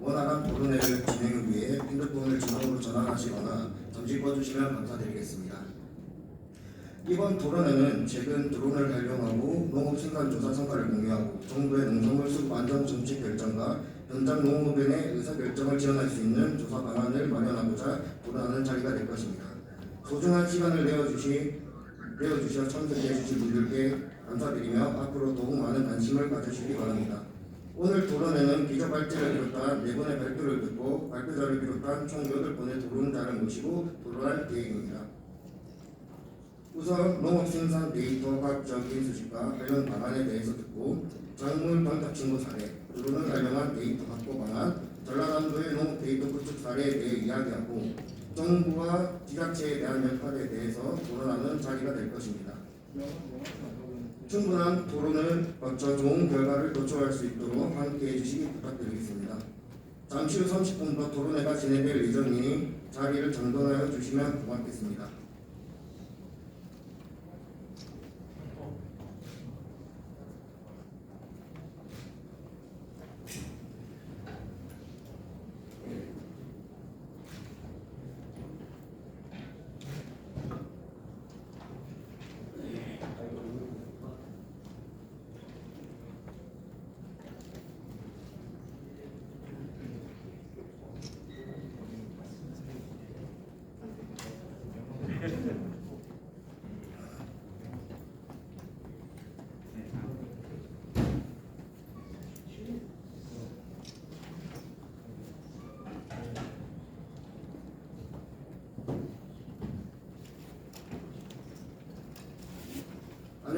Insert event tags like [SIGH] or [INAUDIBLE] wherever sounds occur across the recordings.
원활한 토론회를 진행을 위해 핸드폰을 자동으로 전환하시거나 잠시 꺼주시면 감사드리겠습니다. 이번 토론회는 최근 드론을 활용하고 농업 생산 조사 성과를 공유하고 정부의 농산물 수급 안정 정책 결정과 현장 농업인의 의사 결정을 지원할 수 있는 조사 방안을 마련하고자 토론하는 자리가 될 것입니다. 소중한 시간을 내어주시 내어주셔 참석해 주신 분들께 감사드리며 앞으로 더욱 많은 관심을 가져주시기 바랍니다. 오늘 토론회는 기조 발제를 비롯한 네 분의 발표를 듣고 발표자를 비롯한 총 8분의 토론자를 모시고 토론할 계획입니다. 우선 농업 생산 데이터 과학적 인 수집과 관련 방안에 대해서 듣고 작물 방작 친구 사례, 드론을 활용한 데이터 확보 방안, 전라남도의 농업 데이터 구축 사례에 대해 이야기하고 정부와 지자체에 대한 역할에 대해서 토론하는 자리가 될 것입니다. 충분한 토론을 거쳐 좋은 결과를 도출할 수 있도록 함께해 주시기 부탁드리겠습니다. 잠시 후 30분 더 토론회가 진행될 예정이니 자리를 정돈하여 주시면 고맙겠습니다.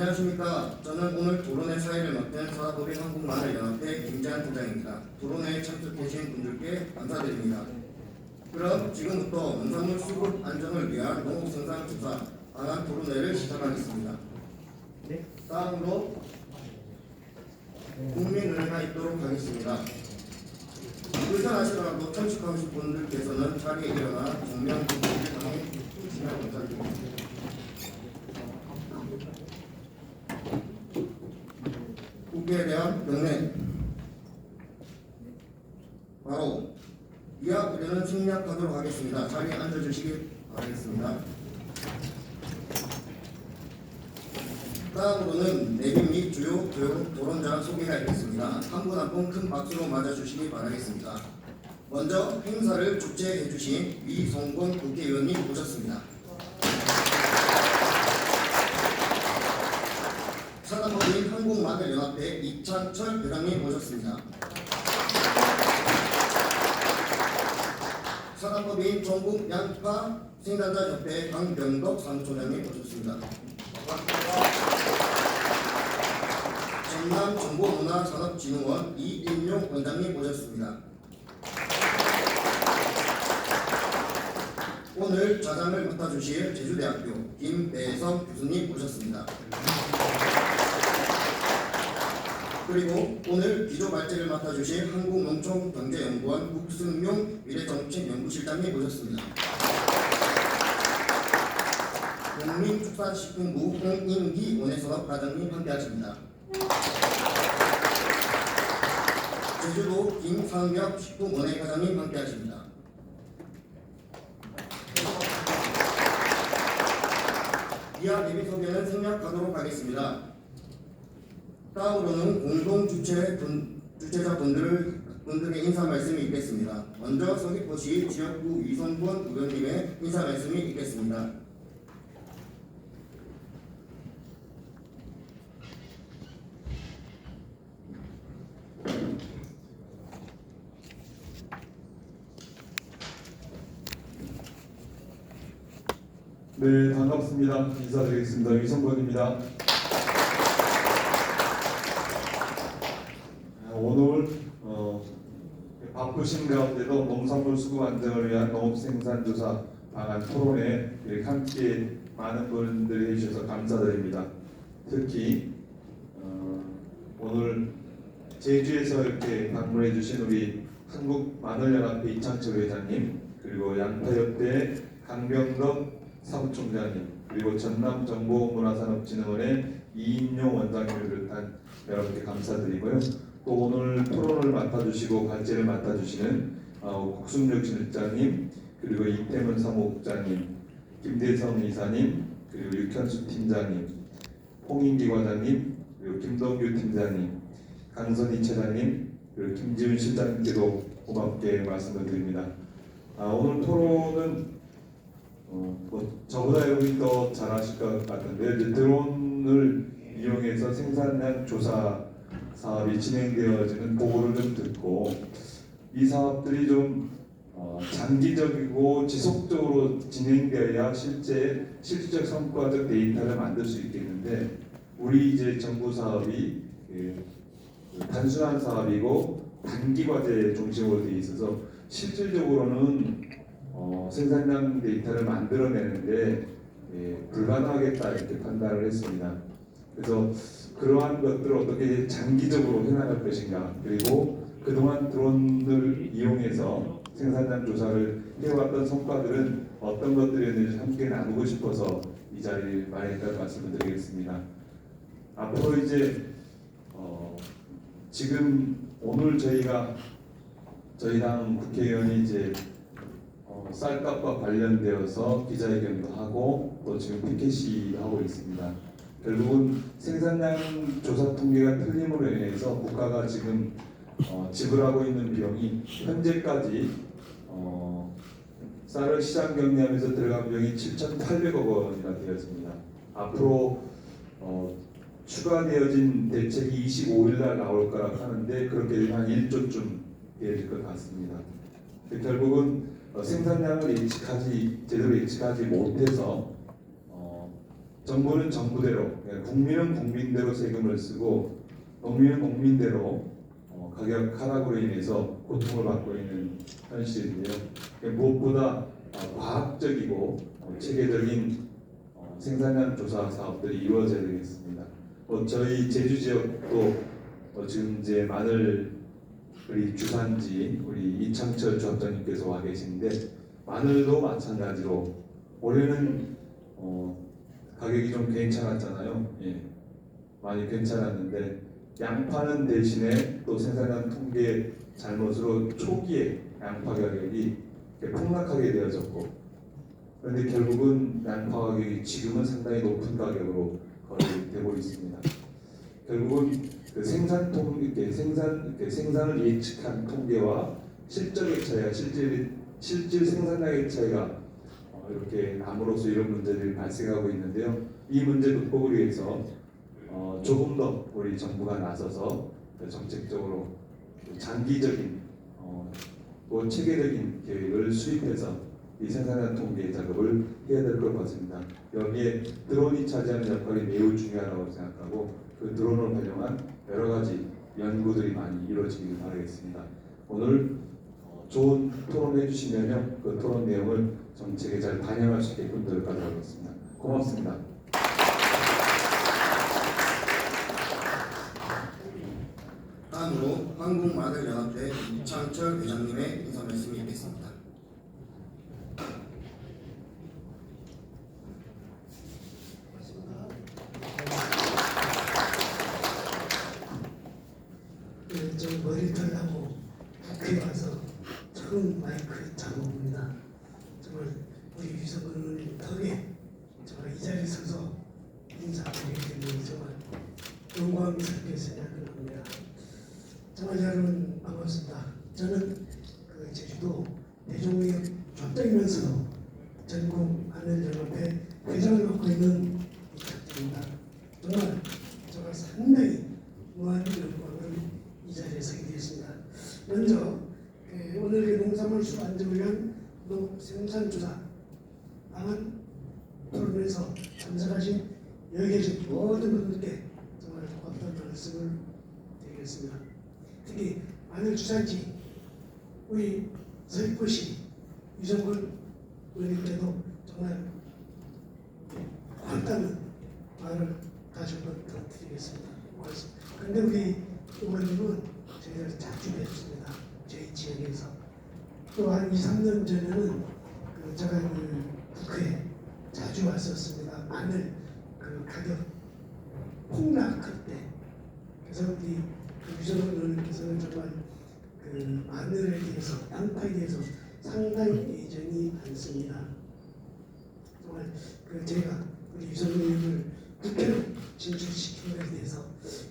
안녕하십니까. 저는 오늘 토론회 사회를 맡은 사다법인 한국마늘연합회 김재한 부장입니다. 토론회에 참석해주신 분들께 감사드립니다. 그럼 지금부터 농산물 수급 안정을 위한 농업생산 조사 방안 토론회를 시작하겠습니다. 다음으로 국민의회가 있도록 하겠습니다. 의사하시더라도 참석하신 분들께서는 자리에 일어나 정면 국민을 향해 주시면 감사드립니다. 국회에 대한 명례 바로 이하 의뢰는 생략 하도록 하겠습니다. 자리에 앉아주시기 바라겠습니다. 다음으로는 내빈 및 주요 교육 토론자 소개가 있겠습니다. 한 분 한 분 큰 박수로 맞아주시기 바라겠습니다. 먼저 행사를 주최해 주신 위성곤 국회의원님 모셨습니다. 사단법인 한국마늘연합회 이창철 회장님 모셨습니다. 사단법인 전국 양파 생산자 협회 강병덕 사무총장님 모셨습니다. 전남 정보문화산업진흥원 이인용 원장님 모셨습니다. 오늘 자장을 맡아주실 제주대학교 김배성 교수님 모셨습니다. 그리고 오늘 기조 발제를 맡아주실 한국농촌경제연구원 국승용 미래정책연구실장님 모셨습니다. 국민축산식품부 홍인기 원예산업 과장님 함께하십니다. 제주도 김상엽 식품원예 과장님 함께하십니다. 이하 대비 소개는 생략하도록 하겠습니다. 다음으로는 공동 주최 분, 주최자 분들 분들의 인사 말씀이 있겠습니다. 먼저 서귀포시 지역구 이성권 의원님의 인사 말씀이 있겠습니다. 네, 반갑습니다. 인사드리겠습니다. 위성권입니다. 아, 오늘 어, 바쁘신 가운데도 농산물 수급 안정을 위한 농업 생산 조사 방안 토론에 이렇게 함께 많은 분들이 해주셔서 감사드립니다. 특히 어, 오늘 제주에서 이렇게 방문해 주신 우리 한국마늘연합회 이창철 회장님 그리고 양파협회 강병덕 사무총장님 그리고 전남정보문화산업진흥원의 이인용 원장님을 비롯한 여러분께 감사드리고요. 또 오늘 토론을 맡아주시고 발제를 맡아주시는 어, 국순력 실장님 그리고 이태문 사무국장님 김대성 이사님 그리고 육현수 팀장님 홍인기 과장님 그리고 김동규 팀장님 강선희 차장님 그리고 김지훈 실장님께도 고맙게 말씀을 드립니다. 아, 오늘 토론은 어, 뭐 저보다 여러분이 더 잘하실 것 같은데 드론을 이용해서 생산량 조사 사업이 진행되어지는 보고를 좀 듣고 이 사업들이 좀 어, 장기적이고 지속적으로 진행되어야 실제 실질적 성과적 데이터를 만들 수 있겠는데 우리 이제 정부 사업이 예, 단순한 사업이고 단기 과제 중심으로 되어 있어서 실질적으로는 어, 생산량 데이터를 만들어내는데 예, 불가능하겠다 이렇게 판단을 했습니다. 그래서 그러한 것들을 어떻게 장기적으로 해나갈 것인가 그리고 그동안 드론을 이용해서 생산량 조사를 해왔던 성과들은 어떤 것들이었는지 함께 나누고 싶어서 이 자리를 마련했다는 말씀을 드리겠습니다. 앞으로 이제 어, 지금 오늘 저희가 저희 당 국회의원이 이제 어, 쌀값과 관련되어서 기자회견도 하고 또 지금 피켓이 하고 있습니다. 결국은 생산량 조사 통계가 틀림으로 인해서 국가가 지금 어, 지불하고 있는 비용이 현재까지 어, 쌀을 시장 경리하면서 들어간 비용이 7,800억 원이나 되었습니다. 앞으로 어, 추가되어진 대책이 25일 날 나올 거라 하는데 그렇게 되면 한 1조쯤 되어질 것 같습니다. 결국은 어, 생산량을 예측하지 제대로 예측하지 못해서 어, 정부는 정부대로 그러니까 국민은 국민대로 세금을 쓰고 농민은 농민대로 어, 가격 하락으로 인해서 고통을 받고 있는 현실인데요. 무엇보다 어, 과학적이고 어, 체계적인 어, 생산량 조사 사업들이 이루어져야 되겠습니다. 뭐 저희 제주 지역도 어, 지금 이제 마늘 우리 주산지 우리 이창철 조합장님께서 와 계신데 마늘도 마찬가지로 올해는 어, 가격이 좀 괜찮았잖아요. 예, 많이 괜찮았는데 양파는 대신에 또 생산량 통계 잘못으로 초기에 양파 가격이 폭락하게 되어졌고 그런데 결국은 양파 가격이 지금은 상당히 높은 가격으로 거래되고 있습니다. 결국은 그 생산 통 이렇게 생산 이렇게 생산을 예측한 통계와 실적의 차이가 실질 실질 생산량의 차이가 어, 이렇게 남으로써 이런 문제들이 발생하고 있는데요. 이 문제 극복을 위해서 어, 조금 더 우리 정부가 나서서 정책적으로 장기적인 어, 또 체계적인 계획을 수립해서 이 생산량 통계 작업을 해야 될 것 같습니다. 여기에 드론이 차지하는 역할이 매우 중요하다고 생각하고 그 드론을 활용한 여러 가지 연구들이 많이 이루어지길 바라겠습니다. 오늘 어, 좋은 토론을 해주시면요 그 토론 내용을 정책에 잘 반영할 수 있게끔 노력하도록 하겠습니다. 고맙습니다. 다음으로 한국마늘연합회 이창철 회장님의 인사 말씀이 있겠습니다. 그, 저 머리 털라고 국회에 와서 처음 마이크 잡아봅니다. 정말 우리 유성근 의원님 덕에 정말 이 자리에 서서 인사드리게 되는 정말 영광스럽게 생각을 합니다. 정말 여러분 반갑습니다. 저는 그 제주도 대종무역 족장이면서 전국 하늘연합회 회장을 맡고 있는 이탁입니다. 정말 정말 상당히 무한 영광을 이 자리에 서게 되었습니다. 먼저 농산물 수 안정을 위한 농 생산조사 방안 토론에서 참석하신 여기 계신 모든 분들께 정말 고맙다는 말씀을 드리겠습니다. 특히 마늘 주산지 우리 서귀포시 유정근 의원님께도 정말 관다는 말을 다시 한번 더 드리겠습니다. 그런데 우리 의원님은 저희를 자주 뵙습니다. 저희 지역에서. 또 한 2, 3년 전에는 그 제가 그 국회에 자주 왔었습니다. 마늘 그 가격 폭락할 때. 그래서 우리 그 유정은 의원님 저는 정말 그 마늘에 대해서 양파에 대해서 상당히 애정이 많습니다. 정말 그 제가 우리 유성님을 국회로 진출시킨 것에 대해서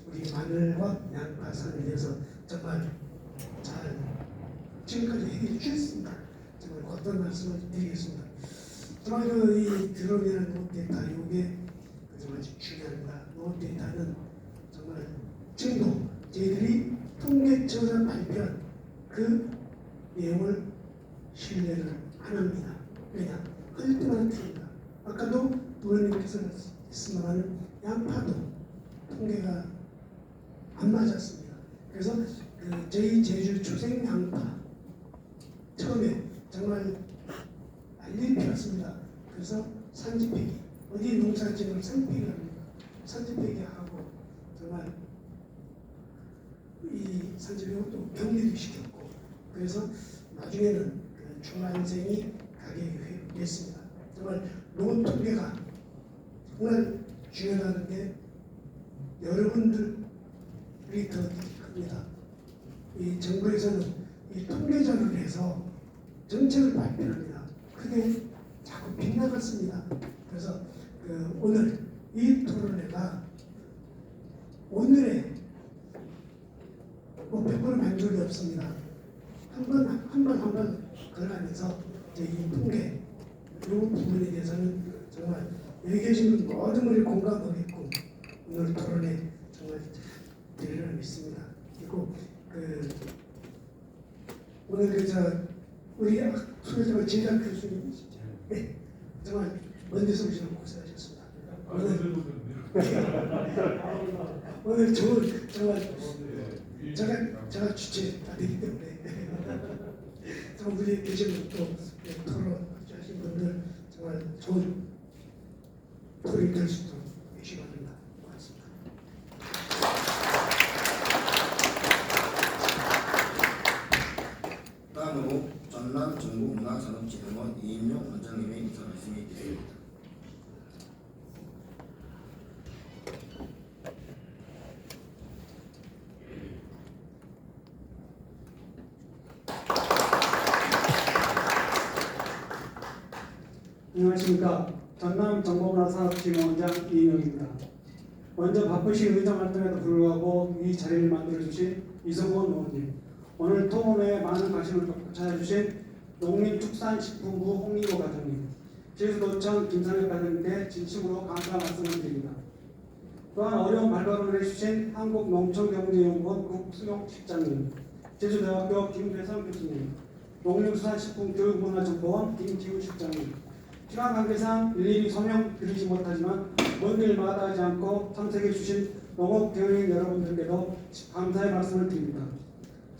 우리 마늘과 양파산에 대해서 정말 해결해 주셨습니다. 정말 어떤 말씀을 드리겠습니다. 정말 그이 드론이라는 농업 데이터 이게 정말 중요합니다. 농업 데이터는 정말 지금도 저희들이 통계청에서 발표한 그 내용을 신뢰를 안 합니다. 왜냐? 흘릴 때마다 틀립니다. 아까도 부모님께서 말씀하는 양파도 통계가 안 맞았습니다. 그래서 그 저희 제주 초생 양파 처음에 정말 난리 피웠습니다. 그래서 산지폐기 어디 농사지을 산폐기 합니다. 산지폐기 하고 정말 이 산지폐기 또 격리도 시켰고 그래서 나중에는 그 중앙생이 가격이 회복됐습니다. 정말 농업 통계가 정말 중요한 게 여러분들이 더 큽니다. 이 정부에서는 이 통계전을 해서 정책을 발표합니다. 그게 자꾸 빗나갔습니다. 그래서 그 오늘 이 토론회가 오늘의 뭐 100% 만족이 없습니다. 한 번 한 번 한 번 걸어가면서 이제 이 통계 이 부분에 대해서는 정말 여기 계신 모든 분이 공감하겠고 오늘 토론회 정말 되리라 믿습니다. 그리고 그 오늘 그저 우리 소개자가 제작 교수님 네, 정말 먼 데서 오시는 고생하셨습니다. 오늘 오늘 좋은 정말 제가 제가 주최가 되기 때문에. [LAUGHS] 정말 우리 계신 또 토론 하신 분들 정말 좋은 토론이 될수 있도록 열심히 합니다. 고맙습니다. 다음으로 전남 정부문화산업진흥원 이인용 원장님의 인사 말씀이 있겠습니다. 안녕하십니까. 전남 정보문화 사업진흥원장 이인영입니다. 먼저 바쁘신 의정 활동에도 불구하고 이 자리를 만들어주신 이성원 의원님, 오늘 토론회에 많은 관심을 찾아주신 농림축산식품부 홍리고 과장님, 제주도청 김상혁 과장님께 진심으로 감사 말씀을 드립니다. 또한 어려운 발걸음을 해주신 한국농촌경제연구원 국수용 실장님, 제주대학교 김대성 교수님, 농림수산식품교육문화정보원 김기우 실장님, 시간 관계상 일일이 소명 드리지 못하지만 먼길 마다 하지 않고 참석해 주신 농업 경영 여러분들께도 감사의 말씀을 드립니다.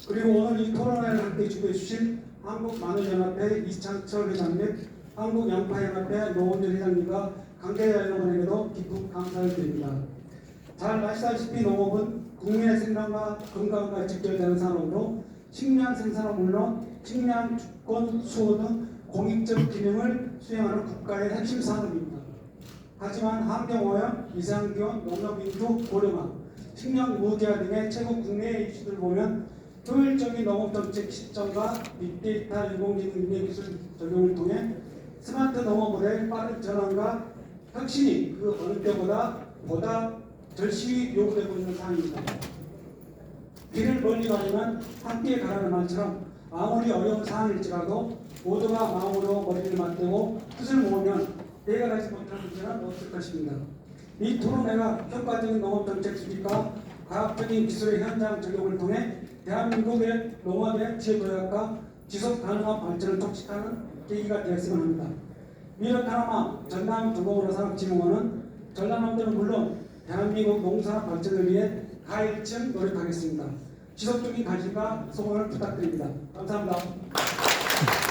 그리고 오늘 이 토론회를 함께 주도해 주신 한국마늘연합회 이창철 회장님, 한국양파연합회 노원준 회장님과 관계자 여러분에게도 깊은 감사를 드립니다. 잘 아시다시피 농업은 국민의 생명과 건강과 직결되는 산업으로 식량 생산은 물론 식량 주권 수호 등 공익적 기능을 수행하는 국가의 핵심 산업입니다. 하지만 환경오염, 이상기온, 농업인구 고령화, 식량 무기화 등의 최고 국내 이슈들을 보면 효율적인 농업정책 시점과 빅데이터 인공지능 인내 기술 적용을 통해 스마트 농업의 빠른 전환과 혁신이 그 어느 때보다 보다 절실히 요구되고 있는 상황입니다. 길을 멀리 가려면 함께 가라는 말처럼 아무리 어려운 상황일지라도 모두가 마음으로 머리를 맞대고 뜻을 모으면 해결하지 못할 문제는 없을 것입니다. 이 토론회가 효과적인 농업 정책 수립과 과학적인 기술의 현장 적용을 통해 대한민국의 농업의 지도약과 지속 가능한 발전을 촉진하는 계기가 되었으면 합니다. 미래카나마 전남 도로산업진흥원은 전남남도는 물론 대한민국 농산업 발전을 위해 가일층 노력하겠습니다. 지속적인 관심과 소원을 부탁드립니다. 감사합니다.